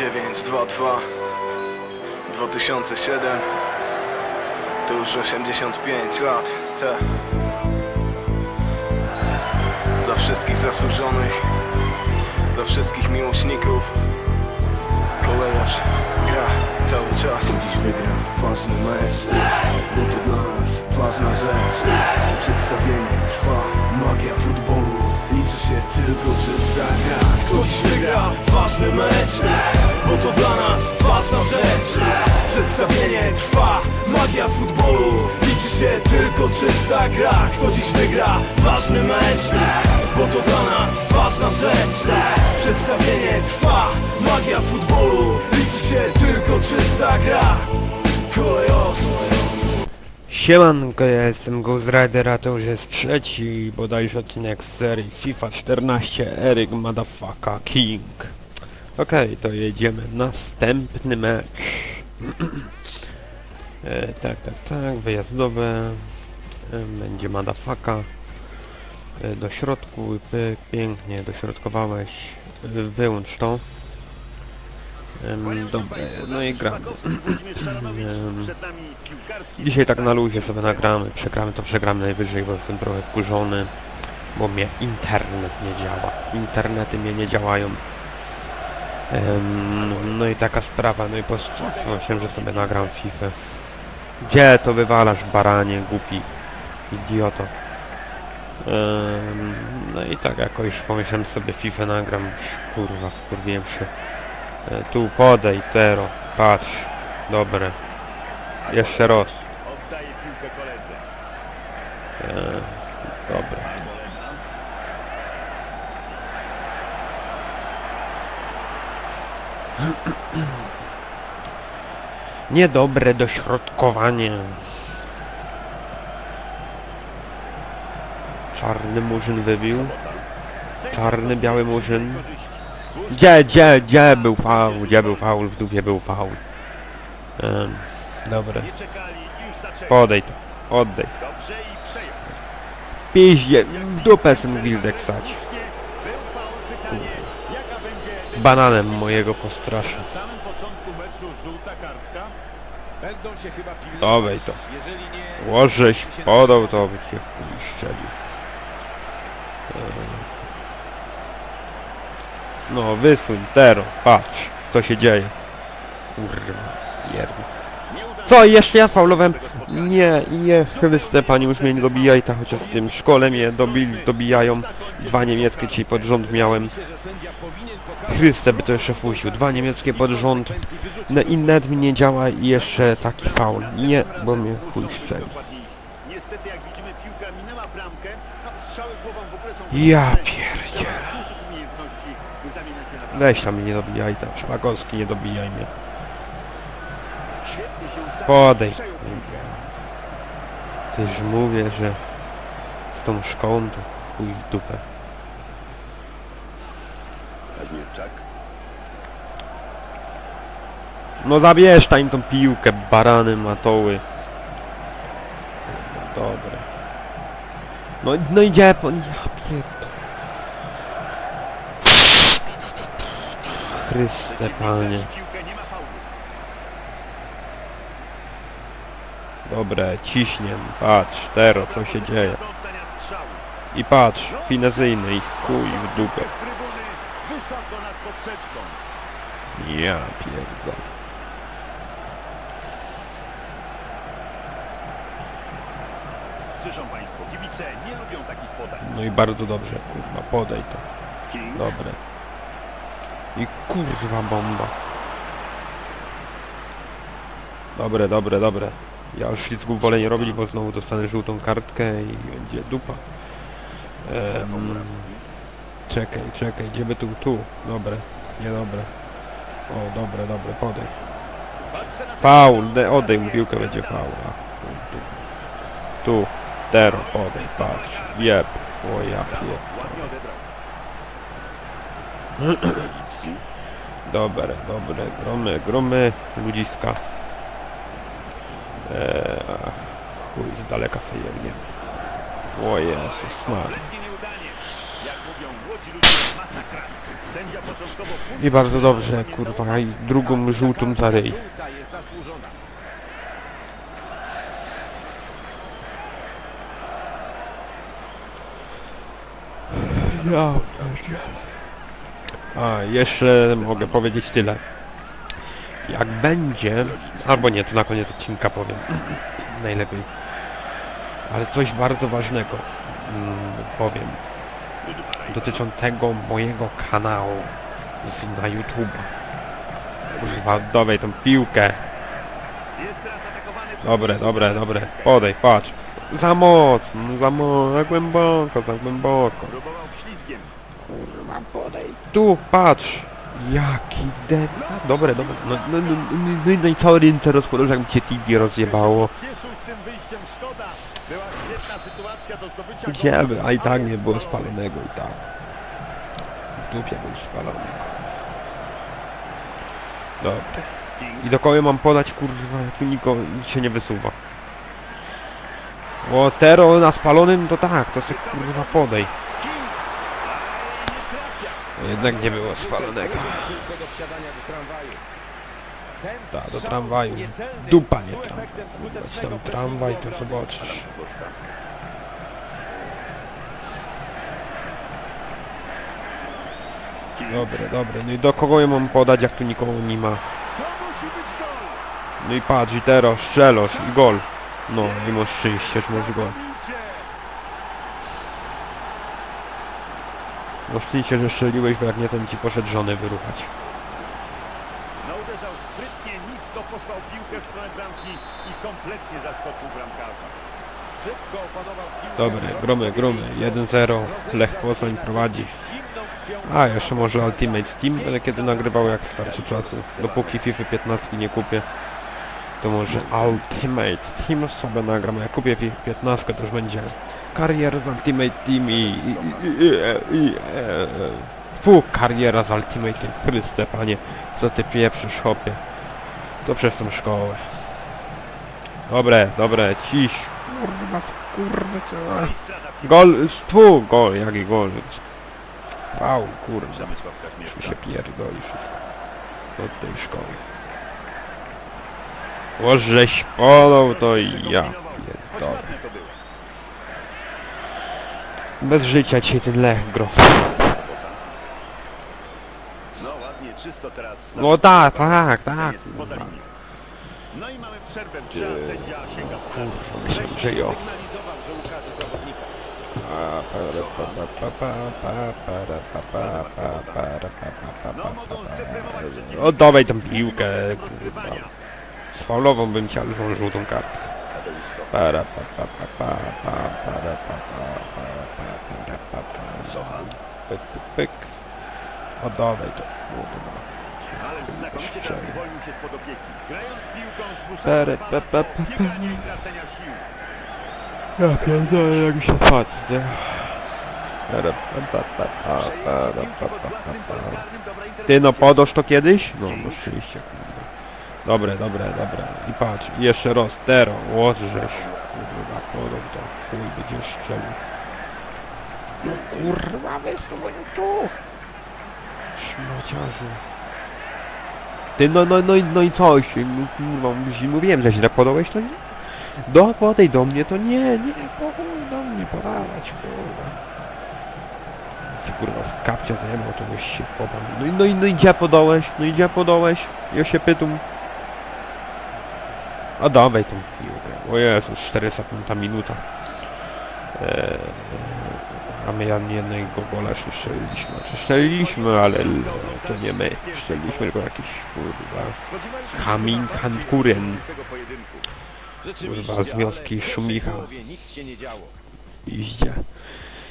1922 2007 To już 85 lat Te. Dla wszystkich zasłużonych Dla wszystkich miłośników. Kolejarz gra cały czas. Dziś wygra? Ważny mecz. Bo to dla nas ważna rzecz. Przedstawienie trwa. Magia futbolu Liczy się tylko czysta gra. Kto dziś wygra? Ważny mecz rzecz. Przedstawienie trwa. Magia futbolu. Liczy się tylko czysta gra. Kto dziś wygra? Ważny mecz. Bo to dla nas ważna rzecz. Przedstawienie trwa. Magia futbolu. Liczy się tylko czysta gra. Kolejos Siemanko, ja jestem Ghost Rider, a to już jest trzeci bodajże odcinek z serii FIFA 14 Eric Motherfucker King. Okej, to jedziemy. Następny mecz. e, tak, tak, tak, wyjazdowe. E, będzie Motherfucker. E, do środku, pyk, pięknie, dośrodkowałeś. E, wyłącz to. Em, dobra, no i gramy. Em, Dzisiaj tak na luzie sobie nagramy, przegramy to przegramy najwyżej, bo jestem trochę wkurzony, bo mnie internet nie działa. Internety mnie nie działają. No i taka sprawa, no i postanowiłem, że sobie nagram FIFA. Gdzie to wywalasz, baranie, głupi, idioto. No i tak jakoś pomyślałem sobie FIFA nagram, kurwa, wkurwiłem się. E, tu podej, Tero, patrz, dobre. Jeszcze raz. Oddaje piłkę koledze. E, dobra. Niedobre dośrodkowanie. Czarny murzyn wybił. Czarny, biały murzyn. Gdzie, gdzie, gdzie był faul? Gdzie był faul? W dupie był faul. Już zaczęli. Podej to. I przejął. Piździe, w dupę ten gwizdek wsać. Bananem mojego postrasza. na samym początku meczu żółta kartka? Będą się chyba pilnować. To. Jeżeli nie... Łożeś podał, to by cię chuj strzelił. Eee. No, wysuń, Tero, patrz, co się dzieje. Kurwa, pierdol. Co, jeszcze ja faulowałem? Nie, nie, Chryste, Panie, już mnie nie dobijaj, ta chociaż w tym szkole mnie dobili, dobijają. Dwa niemieckie dzisiaj pod rząd miałem. Chryste by to jeszcze wpuścił. Dwa niemieckie pod rząd. No i net mi nie działa i jeszcze taki faul. Nie, bo mnie chuj są... Ja pierdzie. umiejętności zamieniać się na bramkę. Weź tam mnie nie dobijaj tam. Szpakowski nie dobijaj mnie. Piłkę. Też mówię, że z tą szkołą to chuj w dupę. No zabierz tam tą piłkę, barany matoły. Dobre. No, no idzie po... Ja pierdolę. Chryste panie. Piłkę nie ma faulu. Dobre, ciśniem. Patrz, Tero, co się dzieje. I patrz, finezyjny i chuj w dupę. Ja pierdolę. Słyszą Państwo, kibice nie lubią takich podań. No i bardzo dobrze, kurwa, podej to. Dobre. I kurwa bomba. Dobre, dobre, dobre. Ja już ślizgów wolę nie robić, bo znowu dostanę żółtą kartkę i będzie dupa. Em, czekaj, czekaj, gdzie by tu? Tu. Dobre. Niedobre. O, dobre, dobre, podej. Faul, de, oddej mu piłkę, będzie faul. Tu. Tu. Tero, podej, patrz. Jeb. O ja pier... Ładnie odebrał. Dobre, dobre, gromy, gromy, ludziska. Eee, chuj, z daleka sobie jebniemy. O Jezus, I bardzo dobrze, kurwa, i drugą żółtą za ryj. Ja A, jeszcze mogę powiedzieć tyle. Jak będzie, albo nie, to na koniec odcinka powiem. Najlepiej. Ale coś bardzo ważnego mm, powiem. Dotyczącego mojego kanału na YouTube. Kurwa, dawaj tą piłkę. Dobre, dobre, dobre. Podej, patrz. Za mocno, za mocno, za głęboko, za głęboko. Kurwa, podej. Tu, patrz. Jaki den... A, Dobre, dobre. No, no, no, no, no, no i cały rynce rozkładał, że jak mi cię TV rozjebało. A i tak nie było spalonego i tak. W dupie był spalony. Dobra. I do kogo mam podać, kurwa, tu nikogo nic się nie wysuwa. O, Tero na spalonym, to tak, to se kurwa podej. King. Aj, nie trafia. No Jednak nie było spalonego. Ten Tak, do tramwaju. Dupa nie tramwaj. tam tramwaj, to zobaczysz. Dobre, dobre. No i do kogo ja mam podać, jak tu nikogo nie ma? No i patrz, i teraz strzelasz gol. No i masz szczęście, że gol. Idzie. No szczęście, że strzeliłeś, bo jak nie, to bym ci poszedł żonę wyruchać. No uderzał sprytnie, nisko posłał piłkę w stronę bramki i kompletnie zaskoczył bramkarza. Szybko opanował piłkę. Dobre, gromy, gromy. 1-0. Lech Poznań prowadzi. A, jeszcze może Ultimate Team, ale kiedy nagrywał jak starczy czasu. Dopóki FIFA 15 nie kupię, to może Ultimate Team sobie nagram. Jak kupię FIFA 15, to już będzie kariera z Ultimate Team i... e, Fu, kariera z Ultimate Team. Chryste, panie, co ty pieprzysz, hopie. To przez tą szkołę. Dobre, dobre, ciś. Kurwa, kurwa, co... Gol, tu, gol, jaki gol. Wow, kurwa. Przemysław Mi się pierdoli wszystko. Od tej szkoły. Łożeś polą, to i ja pierdolę. Bez życia dzisiaj ten Lech gro. No ładnie, czysto teraz. No tak, tak, tak. jest poza kurwa. linią. No i mamy przerwę, czy sędzia sięga po kartę. Kurwa, że jo. sygnalizował, że ukaże zawodnika. No mogą przeciwnika. Oddawaj tę piłkę, kurwa. Rozgrywania. Z faulową bym chciał już żółtą kartkę. Para, pa, pa, pa, pa, pa, para, pa, pa, pa, pa, para, pa, pa. Sochan. Pyk, pyk, pyk. Oddawaj to. kurwa. Ale znakomicie uwolnił się spod opieki. Grając piłką zmusza Pere, rywala pe, pe, do pe, biegania i tracenia sił. Ja pierdolę, jak mi się patrzy. Para, pa, pa, pa, pa, para, Przejęcie pa, piłki pod pa, własnym pa, polem pa. karnym, dobra Ty no podasz to kiedyś? No, no szczęście, kurwa. Dobre, dobre, dobre. I patrz, jeszcze raz, tero, łożeś. Kurwa, podał to. Chuj, będziesz strzelił. No kurwa, wystań tu. Szmaciarzu. Ty, no, no, no, no i coś, no kurwa, mówiłem, że źle podałeś, to nie. Do, podej do mnie, to nie, nie, pochuj do mnie podawać, kurwa. Kurwa z kapcia zajebał, to byś się podał. No i, no i, no i gdzie podałeś? No i gdzie podałeś? Ja się pytam. A dawaj tą piłkę. O Jezus, 405 minuta. Eee, a my jednego gola nie strzeliliśmy. Znaczy strzeliliśmy, ale l- to nie my. Strzeliliśmy tylko jakiś kurwa się Kamin Kankuren. Kurwa, z wioski Szumicha. się iździe.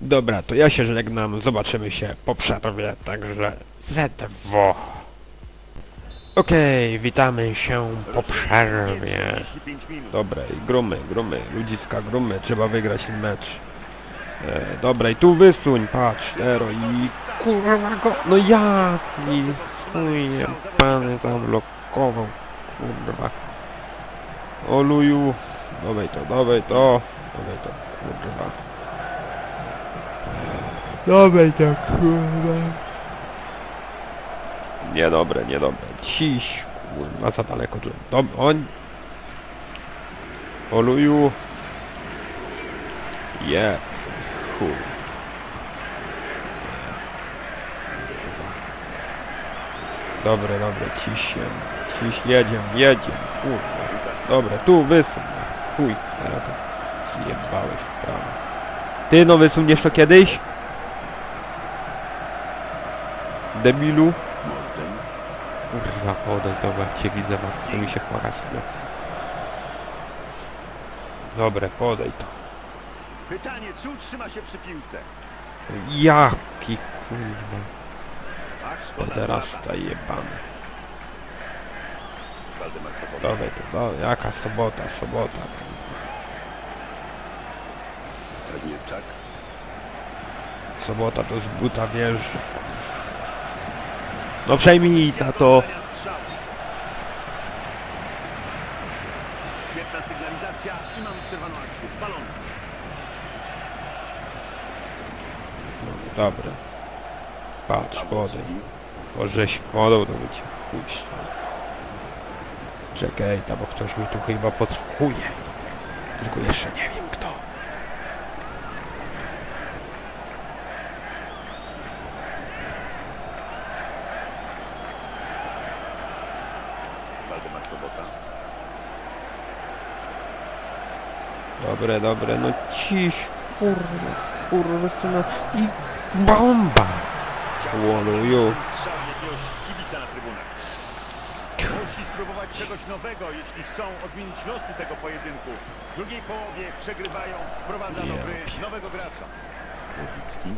Dobra, to ja się żegnam, zobaczymy się po przerwie, także ZW. Okej, witamy się po przerwie. 45 minut. Dobra, i grumy, grumy, ludziska grumy, trzeba wygrać ten mecz. E, dobra, i tu wysuń, patrz, Tero i kurwa go, no ja i chuj, pany zablokował, kurwa. Oluju, dawaj to, dawaj to, dawaj to, kurwa. Dobra i tak, kurwa. Niedobre, niedobre. Ciś, kurwa, za daleko tu. Dob on... Oluju. Je. Chuj. Dobre, dobre, ciśniem. Ciś, jedziemy, jedziemy. Kurwa. Dobra, tu wysuń. Chuj, teraz to zjebałeś w prawo. Ty no wysuniesz to kiedyś? Debilu? Kurwa, podaj, dobra, cię widzę, Max, to mi się chorać. No. Dobre, podaj to. Pytanie, czy utrzyma się przy piłce? Jaki kurwa. Ach, szkoda Zaraz Zlatan. ta jebany. Waldemar Sobotka. Dawaj to, jaka sobota, sobota. Sobota to z buta wjeżdża. No przejmij tato. Świetna sygnalizacja i mamy przerwaną akcję. Spalony. Dobra. Patrz, podaj. Możeś podał to być chuj. Czekaj, tam bo ktoś mi tu chyba podsłuchuje. Tylko jeszcze nie wiem kto. Waldemar Sobota. Dobre, dobre, no ciś, kurwa, kurwa, no i bomba! Na trybunach. Musi spróbować czegoś nowego, jeśli chcą odmienić losy tego pojedynku. W drugiej połowie przegrywają, wprowadza do gry nowego gracza. Nowicki.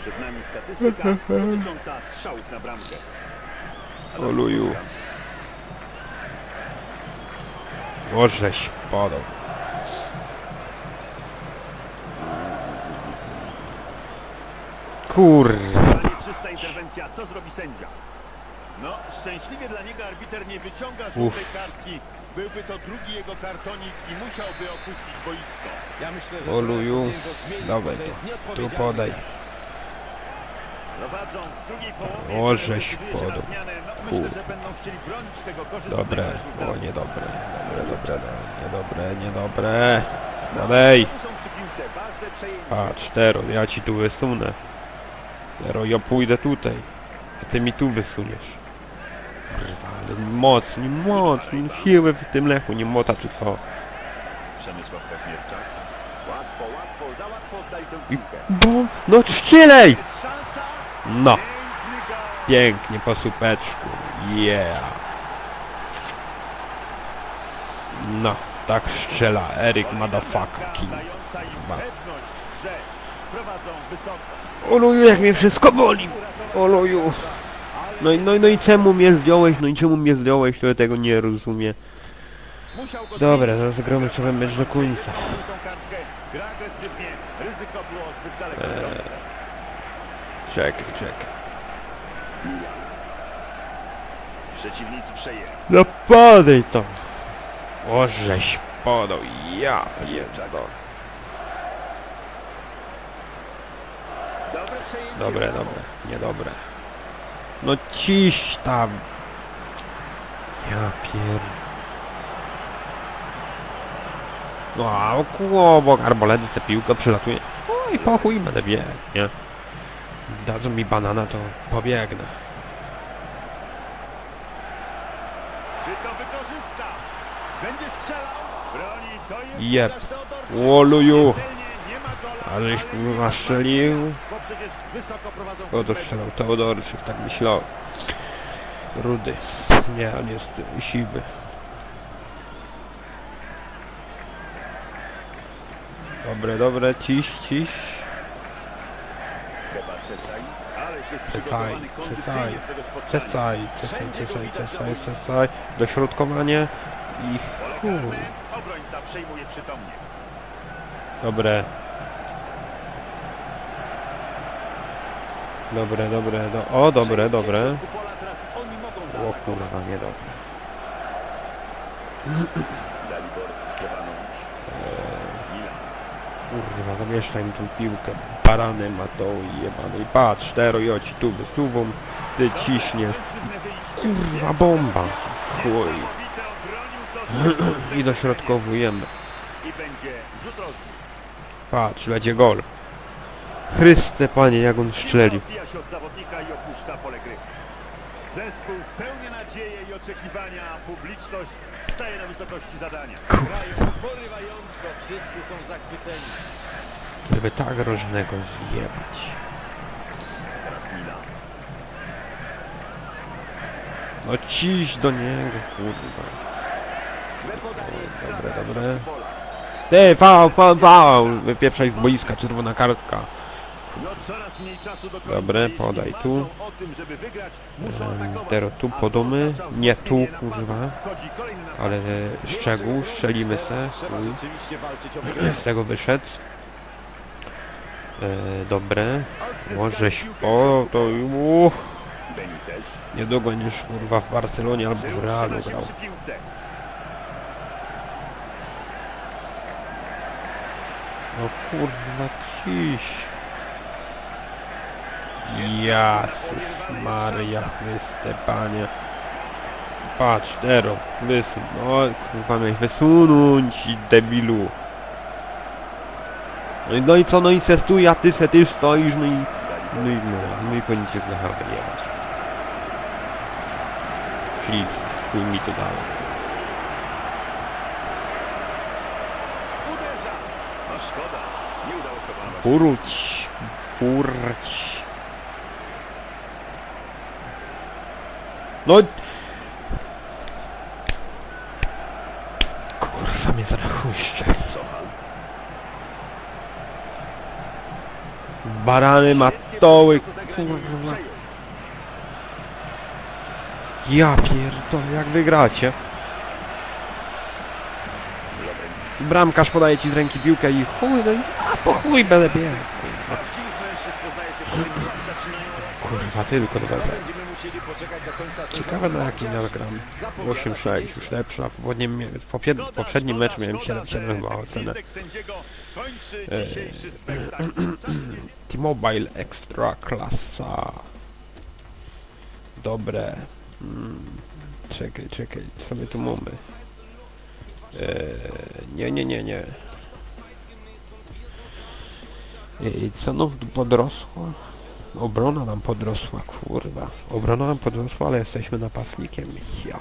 Przed nami statystyka dotycząca strzałów na bramkę. Oluju. Możeś podał. Kurwa. Ale czysta interwencja, co zrobi sędzia? No, szczęśliwie dla niego arbiter nie wyciąga żółtej kartki. Byłby to drugi jego kartonik i musiałby opuścić boisko. Ja myślę, że Oluju. Dawaj to. Tu podaj. Prowadzą w drugiej połowie. O, żeś decyduje się na podał. zmianę. No, Fu. myślę, że będą chcieli bronić tego korzystnego Dobre, rezultatu. o niedobre, dobre, dobre, niedobre, niedobre. Dalej. Są przy piłce, ważne przejęcie. Patrz, Tero, ja ci tu wysunę. Tero, ja pójdę tutaj. A ty mi tu wysuniesz. Kurwa, ale mocni, mocni, siły w tym lechu, nie mota czy co. Przemysław Kazmierczak. Łatwo, łatwo, za łatwo oddaj tę I piłkę. bum, no strzelaj! Jest szansa. No, Piękny gol. pięknie po supeczku, yeah. No, tak strzela King. Im pewność, prowadzą wysoko. Oluju, jak mnie wszystko boli. Oluju. No i, no, i- no i czemu mnie zdjąłeś, no i czemu mnie zdjąłeś, to ja tego nie rozumiem. Dobra, zagramy sobie mecz do końca. Idące. Czekaj, czekaj. Przeciwnicy przejęli. No podaj to. O, żeś podał, ja pierdolę. Dobre. Dobre, dobre, niedobre. No ciś tam. Ja pier... No a obok arboledy se piłka przylatuje. O i po chuj będę biegł, nie? Dadzą mi banana, to pobiegnę. Czy to wykorzysta? Będzie strzelał? Broni, to jest Jeb. Łukasz Teodorczyk. Łoluju. Celnie, nie ma gola, Aleś ale kurwa strzelił. Bo przecież wysoko prowadzą Kto to piłkę. strzelał? Teodorczyk, tak myślał. Rudy. Nie, on jest siwy. Dobre, dobre, ciś, ciś. Chyba Czesaj, ależ jest Czesaj, przygotowany Czesaj, kondycyjnie do tego spotkania. Dobre, dobre, do... O, dobre, dobre. O kurwa, niedobre. Milan. Kurwa, zamieszczaj mi tą piłkę. Barany ma to jebany. Patrz, Terojoci tu wysuwą. Ty ciśniesz. Kurwa, bomba. Chuj. I dośrodkowujemy. będzie. Patrz, lecie gol. Chryste panie, jak on strzelił. Odbija się od zawodnika i opuszcza pole gry. Zespół spełnia nadzieje i oczekiwania, a publiczność staje na wysokości zadania. Grają porywająco, wszyscy są zachwyceni. Żeby tak rożnego zjebać. Teraz Mila. No ciś do niego, kurwa. Złe podanie, Dobre, dobre. Ty, faul, faul, faul! Wypieprzaj z boiska, czerwona kartka. Dobre, Jeśli podaj tu. O tym, żeby wygrać, muszą Em, atakować. Teraz tu podomy, nie tu, kurwa. Ale szczegół, strzelimy se. Chuj. Z tego wyszedł. E, dobre. Możeś... O, to... Benitez. niedługo będziesz kurwa w Barcelonie albo w Realu grał. No kurwa ciś. Jasus Maria Chryste Panie. Patrz, Tero, wysuń. No kurwa miałeś wysunąć debilu. No i, no i co, no i se stój, a ty se ty stoisz, no i... No i no, no i powinien cię zahawerować. Flip, chuj mi to dało. Uderza. No szkoda. Nie udało się opanować. Puruć, purć. No... Kurwa mnie. Sochal. Barany matoły, kurwa. Ja pierdolę, jak wygracie. Bramkarz podaje ci z ręki piłkę i chuj, no a po chuj będę biegł. Kurwa tylko dwa zero. Ciekawe na jakim ja gram. 8-6, już lepsza. W poprzednim, w poprzednim meczu miałem 7-7 chyba ocenę. Czasem T-Mobile Extra klasa. Dobre. Mm. Czekaj, czekaj, co my tu mamy? Eee, nie, nie, nie, nie. I co no tu podrosło? Obrona nam podrosła, kurwa. Obrona nam podrosła, ale jesteśmy napastnikiem. Ja.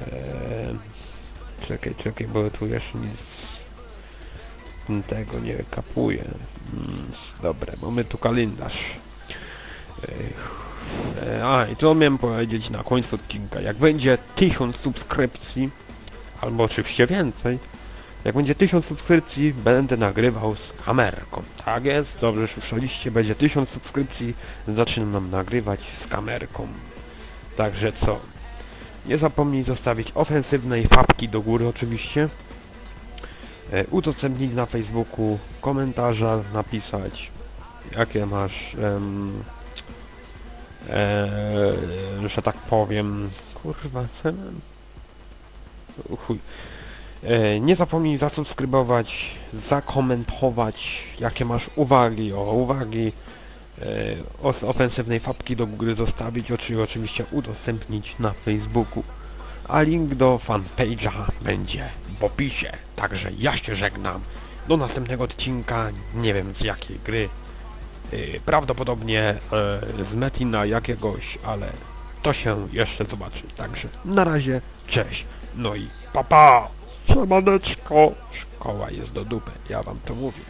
Eee, czekaj, czekaj, bo tu jeszcze nic tego nie kapuje. Mm, Dobre, mamy tu kalendarz. Ech, e, A, i to miałem powiedzieć na końcu odcinka. Jak będzie 1000 subskrypcji, albo oczywiście więcej, jak będzie 1000 subskrypcji, będę nagrywał z kamerką. Tak jest, dobrze słyszeliście, będzie 1000 subskrypcji, zaczynam nagrywać z kamerką. Także co? Nie zapomnij zostawić ofensywnej fapki do góry oczywiście. E, udostępnić na Facebooku, komentarza napisać, jakie masz, em, e, że tak powiem, kurwa, co Chuj. E, nie zapomnij zasubskrybować, zakomentować, jakie masz uwagi, o uwagi, e, os- ofensywnej fabki do góry zostawić, oczy, oczywiście udostępnić na Facebooku. A link do fanpage'a będzie w opisie. Także ja się żegnam. Do następnego odcinka, nie wiem z jakiej gry. Yy, prawdopodobnie e, z Metina jakiegoś, ale to się jeszcze zobaczy. Także na razie, cześć. No i papa! Siemaneczko! Szkoła jest do dupy, ja wam to mówię.